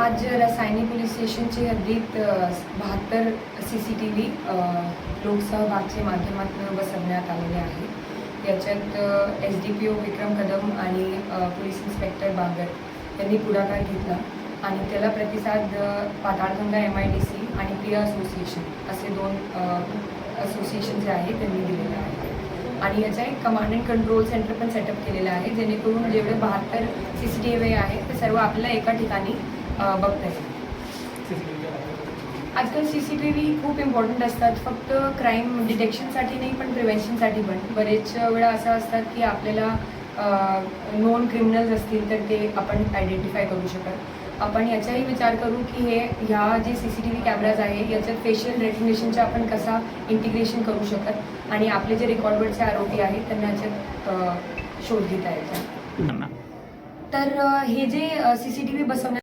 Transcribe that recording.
आज रसायनी पोलीस स्टेशनचे हद्दीत बहात्तर सी सी टी व्ही लोकसहभागच्या माध्यमातून बसवण्यात आलेले आहे. याच्यात S D P O Vikram Kadam आणि पोलीस इन्स्पेक्टर बागर यांनी पुढाकार घेतला आणि त्याला प्रतिसाद Patalganga M I D C आणि प्रिया असोसिएशन असे दोन असोसिएशन जे आहे त्यांनी दिलेले आहे. आणि याचा एक कमांड अँड कंट्रोल सेंटर पण सेटअप केलेलं आहे जेणेकरून जेवढे बहात्तर सी सी टी व्ही आहे ते सर्व आपल्याला एका ठिकाणी बघता. येईल आजकाल सी सी टी व्ही खूप इम्पॉर्टंट असतात. फक्त क्राईम डिटेक्शनसाठी नाही पण प्रिव्हेन्शनसाठी पण. बरेच वेळा असं असतात की आपल्याला नोन क्रिमिनल्स असतील तर ते आपण आयडेंटिफाय करू शकत. आपण याचाही विचार करू की हे ह्या जे C C T V cameras आहे याच्यात फेशियल रेकग्नेशनचा आपण कसा इंटिग्रेशन करू शकत? आणि आपले जे रेकॉर्डवरचे आरोपी आहेत त्यांना याच्यात शोध घेता येईल. त्यांना तर हे जे सी सी टी व्ही बसवण्यात